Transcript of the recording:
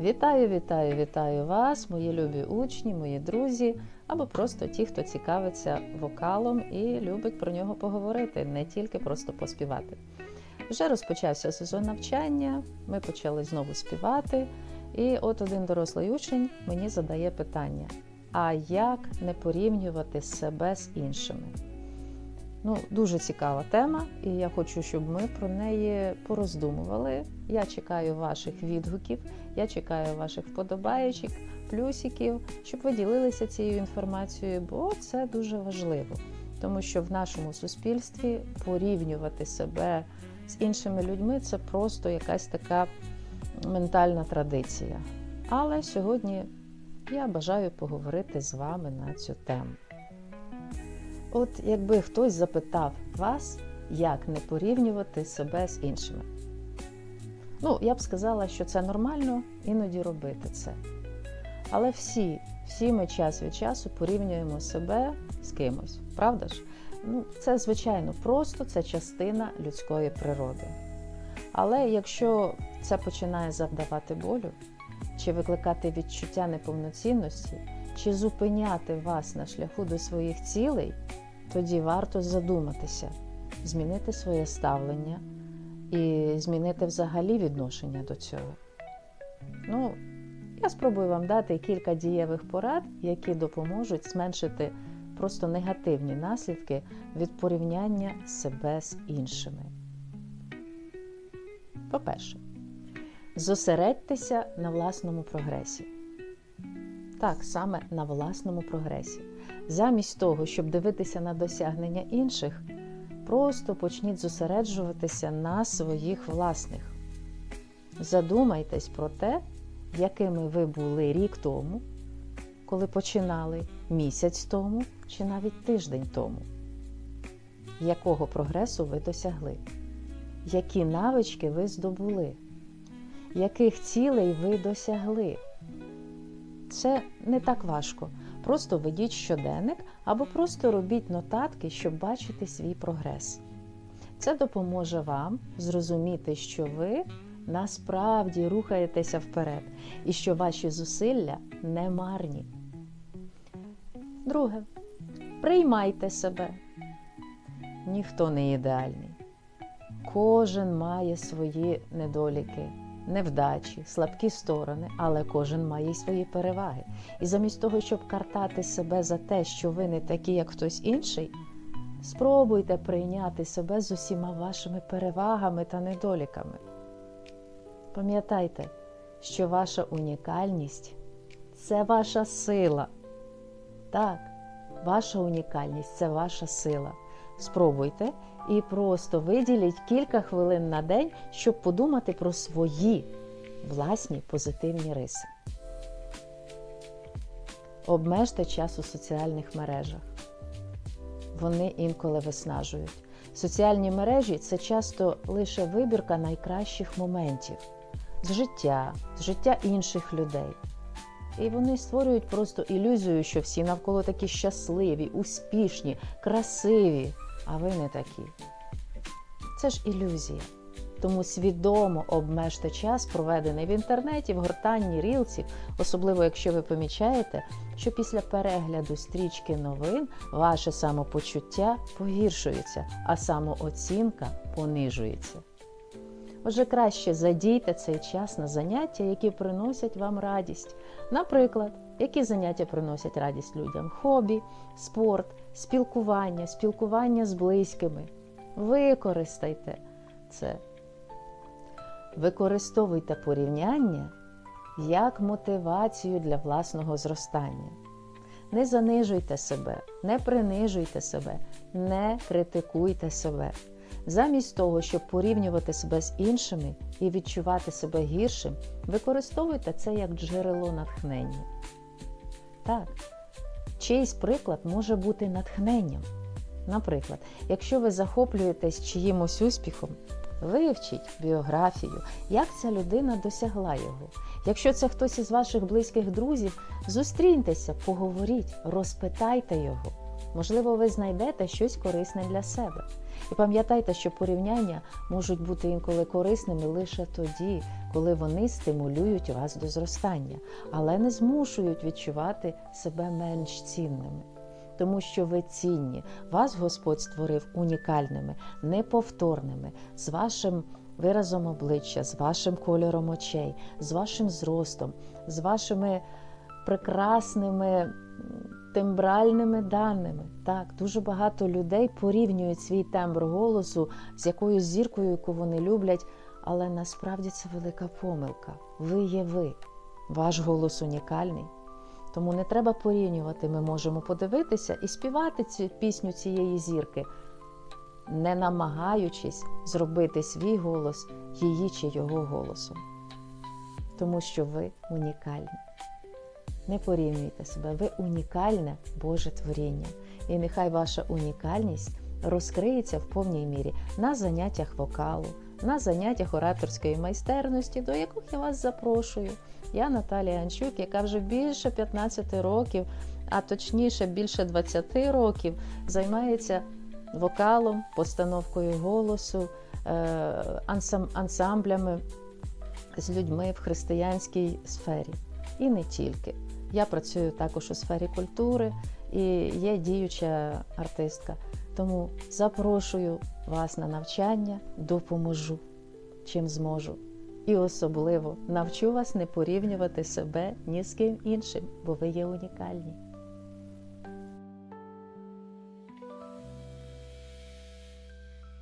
Вітаю, вітаю, вітаю вас, мої любі учні, мої друзі, або просто ті, хто цікавиться вокалом і любить про нього поговорити, не тільки просто поспівати. Вже розпочався сезон навчання, ми почали знову співати, і от один дорослий учень мені задає питання: а як не порівнювати себе з іншими? Ну, дуже цікава тема, і я хочу, щоб ми про неї пороздумували. Я чекаю ваших відгуків, я чекаю ваших вподобаєчок, плюсиків, щоб ви ділилися цією інформацією, бо це дуже важливо, тому що в нашому суспільстві порівнювати себе з іншими людьми це просто якась така ментальна традиція. Але сьогодні я бажаю поговорити з вами на цю тему. От якби хтось запитав вас, як не порівнювати себе з іншими. Ну, я б сказала, що це нормально іноді робити це. Але всі, всі ми час від часу порівнюємо себе з кимось, правда ж? Ну, Це, звичайно, просто це частина людської природи. Але якщо це починає завдавати болю, чи викликати відчуття неповноцінності, чи зупиняти вас на шляху до своїх цілей, тоді варто задуматися, змінити своє ставлення і змінити взагалі відношення до цього. Ну, я спробую вам дати кілька дієвих порад, які допоможуть зменшити просто негативні наслідки від порівняння себе з іншими. По-перше, зосередьтеся на власному прогресі. Так, саме на власному прогресі. Замість того, щоб дивитися на досягнення інших, просто почніть зосереджуватися на своїх власних. Задумайтесь про те, якими ви були рік тому, коли починали місяць тому чи навіть тиждень тому. Якого прогресу ви досягли? Які навички ви здобули? Яких цілей ви досягли? Це не так важко. Просто ведіть щоденник або просто робіть нотатки, щоб бачити свій прогрес. Це допоможе вам зрозуміти, що ви насправді рухаєтеся вперед і що ваші зусилля не марні. Друге, приймайте себе. Ніхто не ідеальний. Кожен має свої недоліки невдачі, слабкі сторони, але кожен має й свої переваги. І замість того, щоб картати себе за те, що ви не такі, як хтось інший, спробуйте прийняти себе з усіма вашими перевагами та недоліками. Пам'ятайте, що ваша унікальність це ваша сила. Так, ваша унікальність це ваша сила. Спробуйте і просто виділіть кілька хвилин на день, щоб подумати про свої власні позитивні риси. Обмежте час у соціальних мережах. Вони інколи виснажують. Соціальні мережі це часто лише вибірка найкращих моментів з життя, з життя інших людей. І вони створюють просто ілюзію, що всі навколо такі щасливі, успішні, красиві а ви не такі. Це ж ілюзія. Тому свідомо обмежте час, проведений в інтернеті, в гортанні рілців, особливо якщо ви помічаєте, що після перегляду стрічки новин ваше самопочуття погіршується, а самооцінка понижується. Отже, краще задійте цей час на заняття, які приносять вам радість. Наприклад, які заняття приносять радість людям: хобі, спорт, спілкування, спілкування з близькими. Використайте це. Використовуйте порівняння як мотивацію для власного зростання. Не занижуйте себе, не принижуйте себе, не критикуйте себе. Замість того, щоб порівнювати себе з іншими і відчувати себе гіршим, використовуйте це як джерело натхнення. Так, чийсь приклад може бути натхненням. Наприклад, якщо ви захоплюєтесь чиїмось успіхом, вивчіть біографію, як ця людина досягла його. Якщо це хтось із ваших близьких друзів, зустріньтеся, поговоріть, розпитайте його. Можливо, ви знайдете щось корисне для себе. І пам'ятайте, що порівняння можуть бути інколи корисними лише тоді, коли вони стимулюють вас до зростання, але не змушують відчувати себе менш цінними. Тому що ви цінні, вас Господь створив унікальними, неповторними, з вашим виразом обличчя, з вашим кольором очей, з вашим зростом, з вашими прекрасними тембральними даними. Так, дуже багато людей порівнюють свій тембр голосу з якоюсь зіркою, яку вони люблять, але насправді це велика помилка. Ви є ви. Ваш голос унікальний. Тому не треба порівнювати. Ми можемо подивитися і співати цю пісню цієї зірки, не намагаючись зробити свій голос її чи його голосом. Тому що ви унікальні. Не порівнюйте себе, ви унікальне Боже творіння. І нехай ваша унікальність розкриється в повній мірі на заняттях вокалу, на заняттях ораторської майстерності, до яких я вас запрошую. Я Наталія Анчук, яка вже більше 15 років, а точніше більше 20 років, займається вокалом, постановкою голосу, е, ансам- ансамблями з людьми в християнській сфері. І не тільки. Я працюю також у сфері культури і є діюча артистка. Тому запрошую вас на навчання, допоможу, чим зможу. І особливо навчу вас не порівнювати себе ні з ким іншим, бо ви є унікальні.